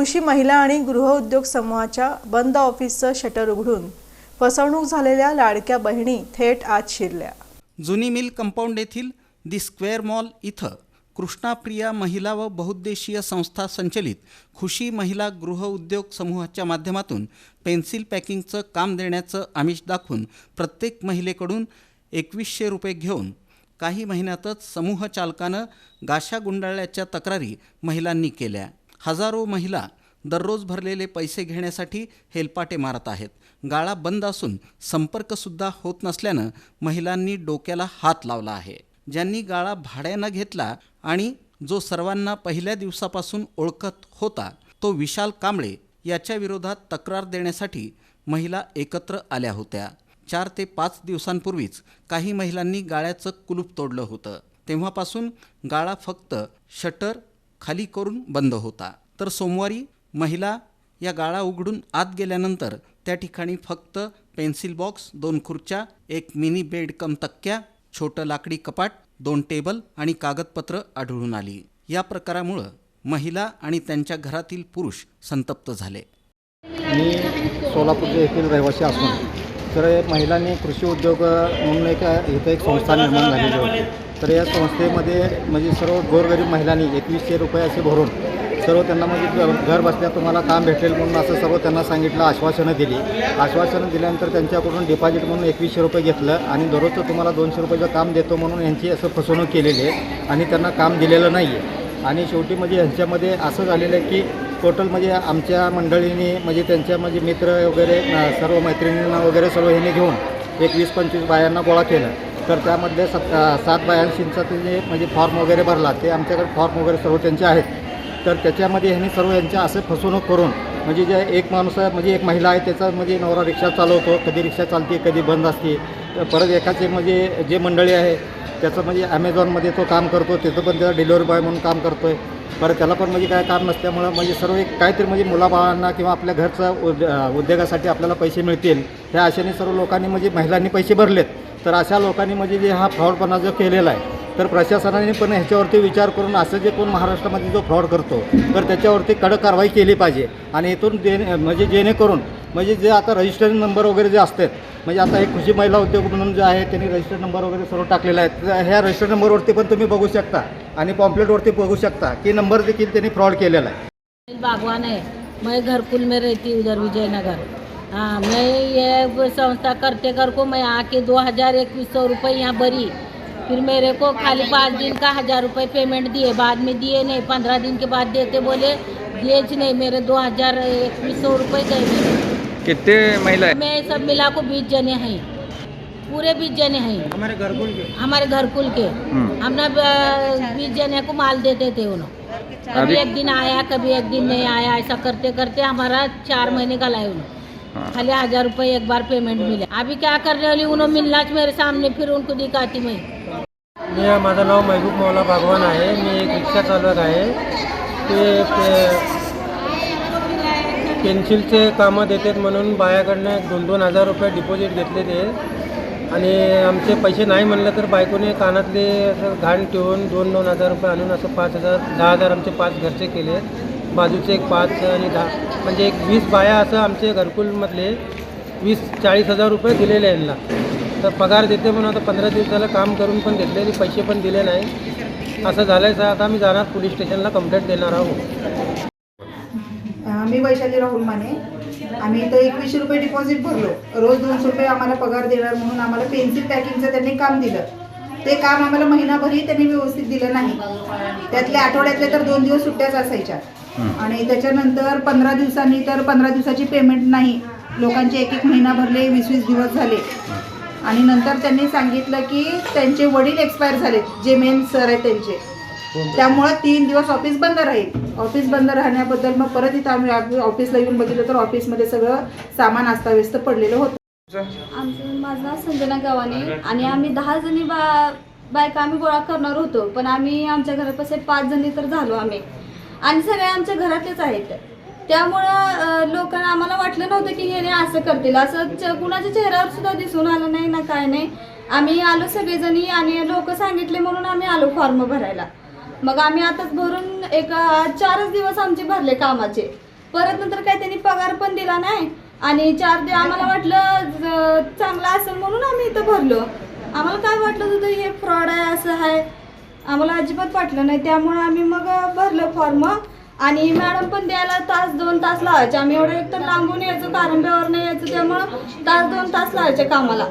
खुशी महिला आणि गृहउद्योग समूहाच्या बंद ऑफिसचं शटर उघडून फसवणूक झालेल्या लाडक्या बहिणी थेट आत शिरल्या. जुनी मिल कंपाऊंड येथील दि स्क्वेअर मॉल इथं कृष्णाप्रिया महिला व बहुद्देशीय संस्था संचलित खुशी महिला गृह उद्योग समूहाच्या माध्यमातून पेन्सिल पॅकिंगचं काम देण्याचं आमिष दाखवून प्रत्येक महिलेकडून एकवीसशे रुपये घेऊन काही महिन्यातच समूह चालकानं गाशा गुंडाळल्याच्या तक्रारी महिलांनी केल्या. हजारो महिला दररोज भरलेले पैसे घेण्यासाठी हेलपाटे मारत आहेत. गाळा बंद असून संपर्कसुद्धा होत नसल्यानं महिलांनी डोक्याला हात लावला आहे. ज्यांनी गाळा भाड्यानं घेतला आणि जो सर्वांना पहिल्या दिवसापासून ओळखत होता तो विशाल कांबळे याच्या विरोधात तक्रार देण्यासाठी महिला एकत्र आल्या होत्या. चार ते पाच दिवसांपूर्वीच काही महिलांनी गाळ्याचं कुलूप तोडलं होतं. तेव्हापासून गाळा फक्त शटर खाली करून बंद होता. तर सोमवारी महिला या गाळा उघडून आत गेल्यानंतर त्या ठिकाणी फक्त पेन्सिल बॉक्स दोन खुर्च्या एक मिनी बेड कम तक्क्या छोटं लाकडी कपाट दोन टेबल आणि कागदपत्र आढळून आली. या प्रकारामुळं महिला आणि त्यांच्या घरातील पुरुष संतप्त झाले. मी सोलापूरचे येथील रहिवासी असून तर महिलांनी कृषी उद्योग म्हणून एक इथं एक संस्था निर्माण झालेली होती. तर या संस्थेमध्ये म्हणजे सर्व गोरगरीब महिलांनी एकवीसशे रुपये असे भरून सर्व त्यांना म्हणजे घर बसल्या तुम्हाला काम भेटेल म्हणून असं सर्व त्यांना सांगितलं आश्वासनं दिली. आश्वासनं दिल्यानंतर त्यांच्याकडून डिपॉझिट म्हणून एकवीसशे रुपये घेतलं आणि दररोजचं तुम्हाला दोनशे रुपयाचं काम देतो म्हणून यांची असं फसवणूक केलेली आहे आणि त्यांना काम दिलेलं नाही आहे आणि शेवटी म्हणजे ह्यांच्यामध्ये असं झालेलं आहे की टोटल म्हणजे आमच्या मंडळीने म्हणजे त्यांच्या म्हणजे मित्र वगैरे सर्व मैत्रिणींना वगैरे सर्व ह्याने घेऊन एक वीस पंचवीस बायांना गोळा केलं. तर त्यामधले सत सात बायांशींचा त्यांनी म्हणजे फॉर्म वगैरे भरला. ते आमच्याकडे फॉर्म वगैरे सर्व त्यांचे आहेत. तर त्याच्यामध्ये ह्यांनी सर्व यांच्या असं फसवणूक करून म्हणजे जे एक माणूस आहे म्हणजे एक महिला आहे त्याचा म्हणजे नवरा रिक्षा चालवतो कधी रिक्षा चालते कधी बंद असते. तर परत एकाचे म्हणजे जे मंडळी आहे त्याचं म्हणजे ॲमेझॉनमध्ये तो काम करतो त्याचं पण त्याचा डिलिव्हरी बॉय म्हणून काम करतो आहे बरं त्याला पण म्हणजे काय काम नसल्यामुळं म्हणजे सर्व एक काहीतरी म्हणजे मुलाबाळांना किंवा आपल्या घरचं उद उद्योगासाठी आपल्याला पैसे मिळतील. ह्या आशेने सर्व लोकांनी म्हणजे महिलांनी पैसे भरलेत. तर अशा लोकांनी म्हणजे जे हा फ्रॉडपणा जो केलेला आहे तर प्रशासनाने पण ह्याच्यावरती विचार करून असं जे कोण महाराष्ट्रामध्ये जो फ्रॉड करतो तर त्याच्यावरती कडक कारवाई केली पाहिजे. आणि इथून जे म्हणजे जेणेकरून म्हणजे जे आता रजिस्ट्रेशन नंबर वगैरे जे असतात म्हणजे आता एक खुशी महिला उद्योग म्हणून जे आहे त्यांनी रजिस्टर्ड नंबर वगैरे सर्व टाकलेला आहे ह्या रजिस्टर्ड नंबरवरती पण तुम्ही बघू शकता आणि पॉम्पलेटवरती बघू शकता की नंबर देखील त्यांनी फ्रॉड केलेला आहे. बागवान आहे. मैं घरकुल में रहती उधर विजयनगर. हाँ मैं ये संस्था करते कर को मैं आके दो हज़ार इक्कीस सौ रुपये यहाँ भरी। फिर मेरे को खाली पाँच दिन का हज़ार रुपये पेमेंट दिए। बाद में दिए नहीं पंद्रह दिन के बाद देते बोले दिए नहीं मेरे दो हज़ार इक्कीस सौ रुपये गए मेरे। कितने महिला मैं सब मिला को बीस जने हैं। पूरे बीस जने हैं। हमारे घरकुल के? हमारे घरकुल के। हम्म. हम ना बीस जने को माल देते थे उन्होंने कभी एक दिन आया कभी एक दिन नहीं आया। ऐसा करते करते हमारा चार महीने का लाए उन्होंने हाँ. खाली हज़ार रुपये एक बार पेमेंट मिले। अभी क्या करने वाली उन्होंने मिलना मेरे सामने फिर उनको दिखाती मैं। मी माझं नाव महबूब मौला बागवान आहे. मी एक रिक्षा चालक आहे. ते पे पेन्सिलचे कामं देतात म्हणून बायाकडनं एक दोन दोन हजार रुपये डिपॉझिट घेतले ते. आणि आमचे पैसे नाही म्हणलं तर बायकोने कानातले असं घाण ठेवून दोन दोन हजार रुपये आणून असं पाच हजार दहा हजार आमचे पाच घरचे केले. बाजूचे एक पाच आणि दहा. म्हणजे एक वीस बाया असं आमचे घरकुलमधले वीस चाळीस हजार रुपये दिलेले यांना. तर पगार देते म्हणून आता पंधरा दिवसाला काम करून पण घेतलेले पैसे पण दिले नाही. असं झालं आहे आता आम्ही जाणार पोलीस स्टेशनला कंप्लेंट देणार आहोत. मी वैशाली राहुल माने. आम्ही इथं एकवीसशे रुपये डिपॉझिट भरलो. रोज दोनशे रुपये आम्हाला पगार देणार म्हणून आम्हाला पेन्सिल पॅकिंगचं त्यांनी काम दिलं. ते काम आम्हाला महिनाभरही त्यांनी व्यवस्थित दिलं नाही. त्यातले आठवड्यातले तर दोन दिवस सुट्ट्याच असायच्या. आणि त्याच्यानंतर पंधरा दिवसांनी तर पंधरा दिवसाची पेमेंट नाही. लोकांचे एक एक महिना भरले वीस वीस दिवस झाले. आणि नंतर त्यांनी सांगितलं की त्यांचे वडील एक्सपायर झाले जे मेन सर आहेत त्यांचे. त्यामुळं तीन दिवस ऑफिस बंद राहील. ऑफिस बंद राहण्याबद्दल मग परत इथं आम्ही ऑफिसला येऊन बघितलं तर ऑफिसमध्ये सगळं सामान अस्ताव्यस्त पडलेलं होतं. आमचं माझं नाव संजना गव्हाणे आणि आम्ही दहा जणी बा बायका आम्ही गोळा करणार होतो पण आम्ही आमच्या घरापासून पाच जणी तर झालो आम्ही. आणि सगळे आमच्या घरातलेच आहेत. त्यामुळं लोकांना आम्हाला वाटलं नव्हतं की हे असं करतील. असं च- कुणाच्या चेहऱ्यावर सुद्धा दिसून आलं नाही ना काय नाही. आम्ही आलो सगळेजणी आणि लोक सांगितले म्हणून आम्ही आलो फॉर्म भरायला. मग आम्ही आताच भरून एक चारच दिवस आमचे भरले कामाचे. परत नंतर काय त्यांनी पगार पण दिला नाही आणि चार दिवस आम्हाला वाटलं चांगलं असेल म्हणून आम्ही इथं भरलो. आम्हाला काय वाटलं होतं हे फ्रॉड आहे असं आहे? आम्हाला अजिबात वाटलं नाही. त्यामुळे आम्ही मग भरलं फॉर्म आणि मॅडम पण द्यायला तास दोन तास लावायचे. आम्ही एवढं एक तर लांबून यायचो कारंब्यावर नाही यायचं त्यामुळं तास दोन तास लावायचे कामाला.